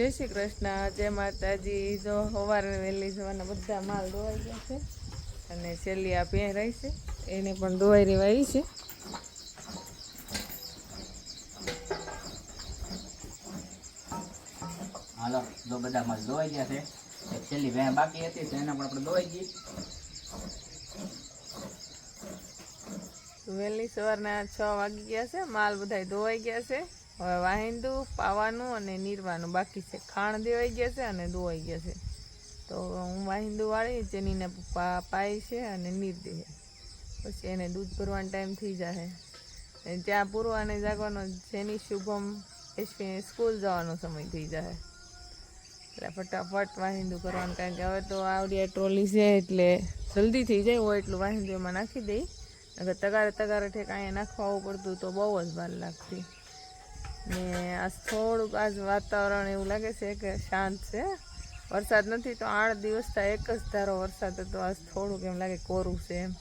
જય શ્રી કૃષ્ણ જય માતાજી. જો સવારે વહેલી જવાના બધા માલ ધોવાઈ ગયા છે અને છેલ્લી આ પે રહી છે એને પણ ધોવાઈ રેવાઈ છે. હાલો જો બધા માલ ધોવાઈ ગયા છે છેલ્લી વહેણ બાકી હતી તો એને પણ આપણે ધોવાઈ ગઈ. વહેલી સવારના છ વાગી ગયા છે માલ બધા ધોવાઈ ગયા છે. હવે વાહિંદુ પાવાનું અને નીરવાનું. બાકી છે, ખાણ દેવાઈ ગયા છે અને ધોવાઈ ગયા છે. તો હું વાહિંદુ વાળી જેનીને પપ્પા પાય છે અને નીર દે. પછી એને દૂધ ભરવાનો ટાઈમ થઈ જશે ત્યાં પૂરવાને જાગવાનો, જેની શુભમ, એસપી સ્કૂલ જવાનો સમય થઈ જશે એટલે ફટાફટ વાહિંદુ કરવાનું, કારણ કે હવે તો આવડી ટ્રોલી છે, એટલે જલ્દી થઈ જાય, હોય એટલું વાહિંદુ એમાં નાખી દઈ. અગર તગારે તગારે ઠેક અહીંયા નાખવા પડતું તો બહુ જ વાર લાગતી. ને આજ થોડુંક આજ વાતાવરણ એવું લાગે છે કે શાંત છે. વરસાદ નથી તો આઠ દિવસથી એક જ ધારો વરસાદ હતો. આજ થોડુંક એમ લાગે કોરું છે એમ.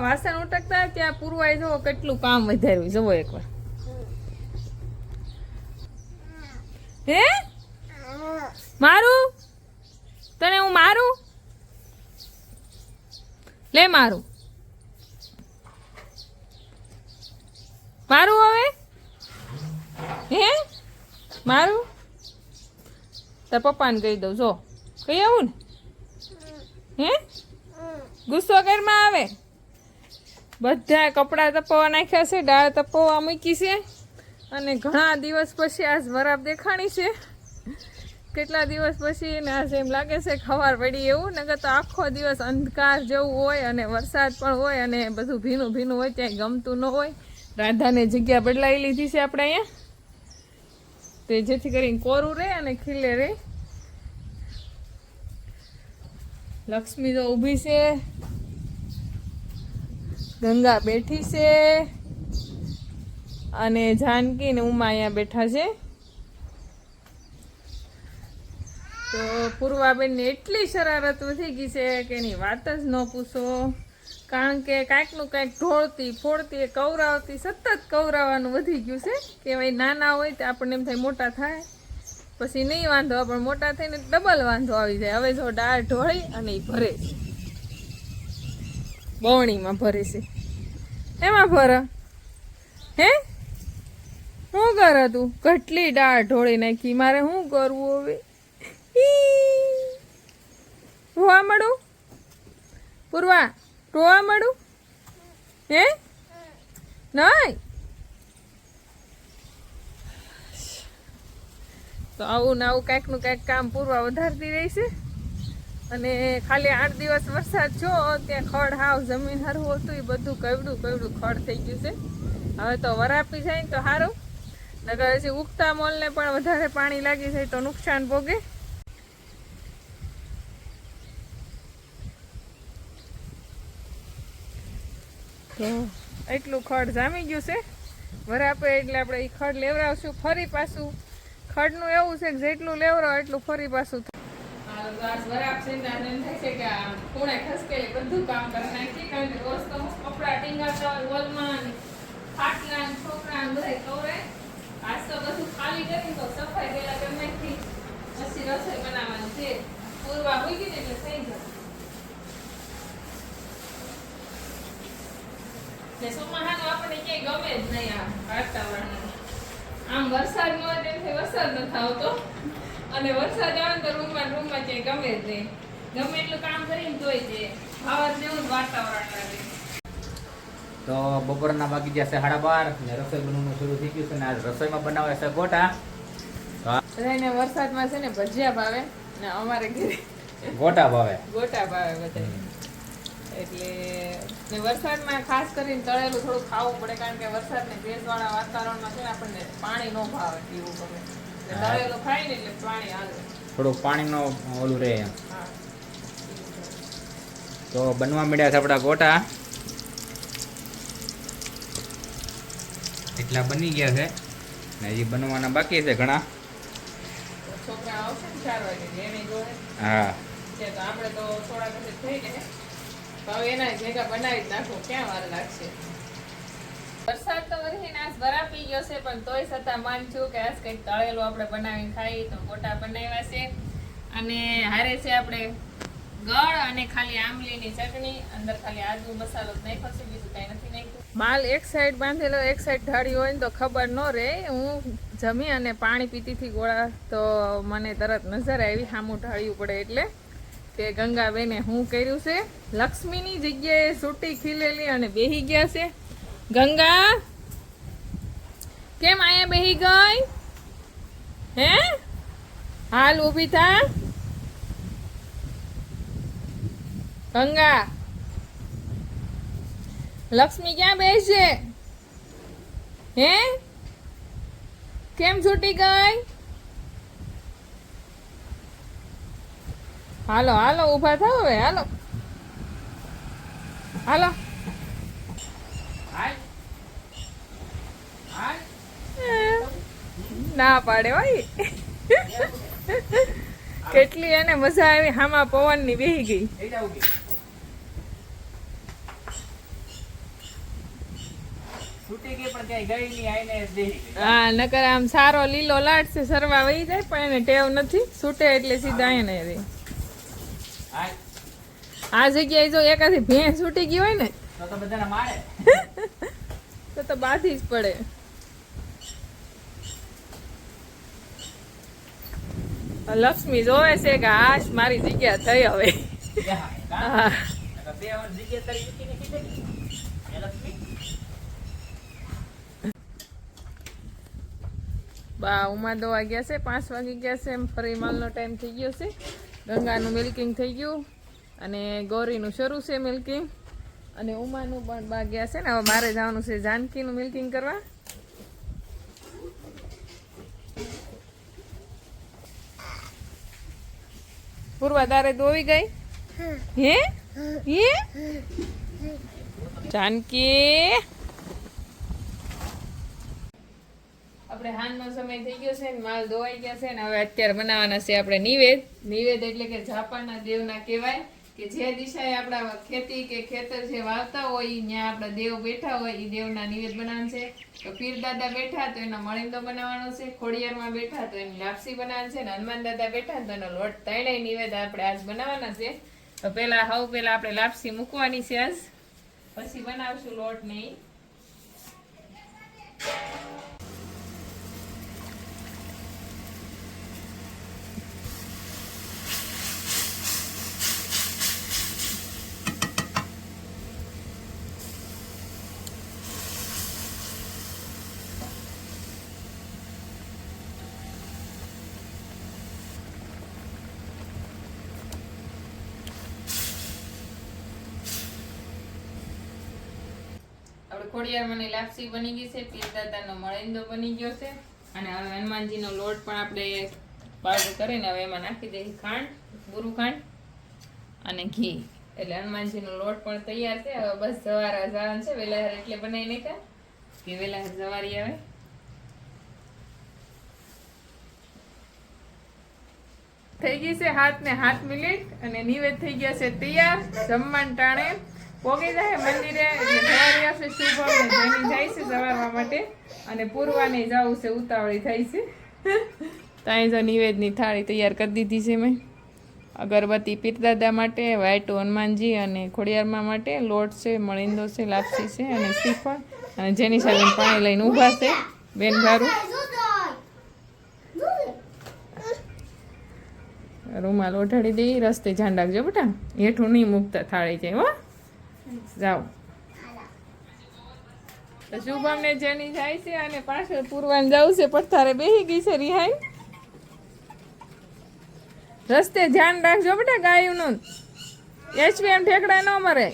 વાસણ ઉટકતા ત્યાં પૂરવાય જુઓ કેટલું કામ વધાર્યું, જુઓ એકવાર. હે? મારું? તને હું મારું? લે મારું. મારું હવે? હે? મારું? તાર પપ્પાને કહી દઉં, જો. કહી આવું ને? હે? ગુસ્સો ઘરમાં આવે? બધા કપડાં તપવા નાખ્યા છે દાળ તપવા મૂકી છે. અને ઘણા દિવસ પછી આજ વરાબ દેખાણી છે. કેટલા દિવસ પછી ને આજ એમ લાગે છે ખવાર પડી એવું નગર તો આખો દિવસ અંધકાર જેવું હોય અને વરસાદ પણ હોય અને બધું ભીનું ભીનું હોય ત્યાં ગમતું ન હોય. રાધાને જગ્યા બદલાવી લીધી છે આપણે અહીંયા. તે જેથી કરીને કોરું રહે અને ખીલે રહે લક્ષ્મી તો ઊભી છે. ગંગા બેઠી છે. અને જાનકી ને ઉમા અહીંયા બેઠા છે. તો પૂર્વાબેનને એટલી શરારત વધી ગઈ છે કે એની વાત જ ન પૂછો. કારણ કે કાંઈકનું કાંઈક ઢોળતી, ફોડતી કવરાવતી, સતત કવરાવવાનું વધી ગયું છે. કે ભાઈ નાના હોય તો આપણને એમ થાય મોટા થાય. પછી નહીં વાંધો પણ મોટા થઈને ડબલ વાંધો આવી જાય. હવે જો દાળ ઢોળી અને એ ભરે છે. બવણીમાં ભરે છે. એમાં ભર. હે? શું કર તું? કેટલી દાળ ઢોળી નાખી. મારે શું કરવું હવે. રોવા મળું? પૂર્વા, રોવા મળું? હે? નહીં. તો આવું ને આવું કાંઈકનું કાંઈક કામ પૂરવા વધારતી રહી છે. અને ખાલી આઠ દિવસ વરસાદ છો, ત્યાં ખડ, હાવ, જમીન હરવું હતું, એ બધું કવડું કવડું ખડ થઈ ગયું છે. હવે તો વરાપી જાય ને તો સારું નકર પછી ઉગતા મોલને પણ વધારે પાણી લાગી જાય તો નુકસાન ભોગે. તો એટલું ખડ જામી ગયું છે. વરાપે એટલે આપણે એ ખડ લેવડાવશું, ફરી પાછું ખડનું એવું છે કે જેટલું લેવરો એટલું ફરી પાછું પૂરવા હોય ગઈ એટલે થઈ જાય ને ચોમાસાનું આપણને ક્યાંય ગમે જ નહીં આ વાતાવરણ આમ વરસાદ ન હોય વરસાદ ન આવતો અને વરસાદ આવે તો રૂમમાં રૂમમાં જે ગમે જ નહીં. ગમે એટલું કામ કરીને તોય તે આવા જેવું જ વાતાવરણ લાગે. તો બપોરના બાકી ગયા છે સાડા બાર ને રસોઈ બનવાનું શરૂ થઈ ગયું છે ને આજ રસોઈમાં બનાવે છે ગોટા. તો વરસાદમાં છે ને ભજીયા ભાવે ને અમારે ઘરે ગોટા ભાવે. ગોટા ભાવે બધા. એટલે ને વરસાદમાં ખાસ કરીને તળેલું થોડું ખાવું પડે કારણ કે વરસાદને ભેજવાળા વાતાવરણમાં છે ને આપણને પાણી ન ભાવે પીવું ગમે એટલે તળેલું ખાય ને એટલે પાણી હાલે. થોડું પાણીનો ઓલું રહે. તો બનવા મળ્યા છે આપણા ગોટા. એટલા બની ગયા છે. ને હજી બનવાના બાકી છે ઘણા. છોકરા આવશે ને ચાર વાગે હા. તો આપણે તો થોડા થઈ તો હવે એના ભેગા બનાવી જ નાખો ક્યાં વાર લાગશે? વરસાદ તો વરસીને આજ બરા પી ગયો છે પણ તોય છતાં માન છું કે આજ કંઈક તળેલું આપણે બનાવીને ખાઈ તો ગોટા બનાવ્યા છે. અને હારે છે આપણે ગળ અને ખાલી આંબલીની ચટણી અંદર ખાલી આદુ મસાલો નાખ્યો છે બીજું કાંઈ નથી નાખ્યું. માલ એક સાઈડ બાંધેલો એક સાઈડ ઢાળી હોય ને તો ખબર ન રહે. હું જમી અને પાણી પીતી થી ગોળા તો મને તરત નજર આવી સામું ઢાળ્યું પડે એટલે. કે ગંગાબેને હું કર્યું છે? લક્ષ્મીની જગ્યાએ સૂટી ખીલેલી અને બેહી ગયા છે. ગંગા, કેમ આયા બેહી ગઈ? હે? હાલ ઊભી થા. ગંગા, લક્ષ્મી ક્યાં બેસશે હે? કેમ છૂટી ગઈ? હાલો હાલો, ઊભા થાવ હવે, હાલો. હાલો. ના પાડે હોય. કેટલી એને મજા આવી, હામાં નહીં આઈને બેહી ગઈ. હા, નકર આમ સારો લીલો લાટ છે સરવા વહી જાય, પણ એને ટેવ નથી. છૂટે એટલે સીધા એને રહે આ જગ્યાએ જો એકાથી ભેંસ છૂટી ગઈ હોય ને તો તો બધાને મારે. તો તો બાધી જ પડે. લક્ષ્મી જોવે છે કે હાશ મારી જગ્યા થઈ હવે. બા ઉમા દવા ગયા છે પાંચ વાગી ગયા છે એમ ફરી માલનો ટાઈમ થઈ ગયો છે. ગંગાનું મિલ્કિંગ થઈ ગયું અને ગૌરીનું શરૂ છે મિલ્કિંગ અને ઉમાનું પણ બાગ્યા છે ને હવે મારે જવાનું છે જાનકીનું મિલ્કિંગ કરવા. પૂર્વા તારે દોવી ગઈ હે. હે? જાનકી! આપણે હાનનો સમય થઈ ગયો છે ને માલ ધોવાઈ ગયા છે ને હવે અત્યારે બનાવવાના છે આપણે નિવેદ. નિવેદ એટલે કે જાપાનના દેવના કહેવાય કે જે દિશાએ આપણા ખેતી કે ખેતર જે વાવતા હોય ત્યાં આપણા દેવ બેઠા હોય એ દેવના નિવેદ બનાવવાનું છે. તો પીર દાદા બેઠા તો એનો મળિંદો બનાવવાનો છે, ખોડિયારમાં બેઠા તો એની લાપસી બનાવવાની છે ને હનુમાન દાદા બેઠા તો એનો લોટ ત્રણેય નિવેદ આપણે આજ બનાવવાના છે. તો પહેલાં હવ પહેલાં આપણે લાપસી મૂકવાની છે આજ. પછી બનાવશું લોટ ને આપણે ખોડિયારમાંની લાપસી બની ગઈ છે, પીર દાદાનો મળેંદો બની ગયો છે. અને હવે હનુમાનજીનો લોટ પણ આપણે પાવડર કરીને હવે એમાં નાખી દઈએ ખાંડ બુરું ખાંડ અને ઘી. એટલે હનુમાનજીનો લોટ પણ તૈયાર છે. હવે બસ સવારે જવાનું છે વેલા એટલે બનાવી નાખ્યા. કે વેલા સવારી આવે. થઈ ગઈ છે હાથ ને હાથ મિનિટ અને નિવેદ થઈ ગયા છે તૈયાર. જમવાન ટાણે. પોગી મંદિરે સવારે આવશે શુભ અને જેની જાય છે સવારવા માટે. અને પૂરવાને જવું છે, ઉતાવળી થાય છે. ત્યાં જો નિવેદની થાળી તૈયાર કરી દીધી છે મેં. અગરબત્તી પીરદાદા માટે વાઈટ હનુમાનજી અને ખોડિયારમાં માટે, લોટ છે, મળીંદો છે, લાપસી છે અને શ્રીફળ. અને જેની સાથે પાણી લઈને ઊભા છે, બેન ભારું. રૂમાલ ઓઢાડી દઈ રસ્તે ધ્યાન રાખજો બેટા. હેઠું નહીં મૂકતા થાળી જાય, હો. જાઓ. શુભમ ને જેની જાય છે અને પાછળ પૂરવાન જવું છે પથ્થારે બેસી ગઈ છે રિહાઈ. રસ્તે ધ્યાન રાખજો બેટા, ગાયુંનું. એચપી એમ ઠેકડા ન મરે.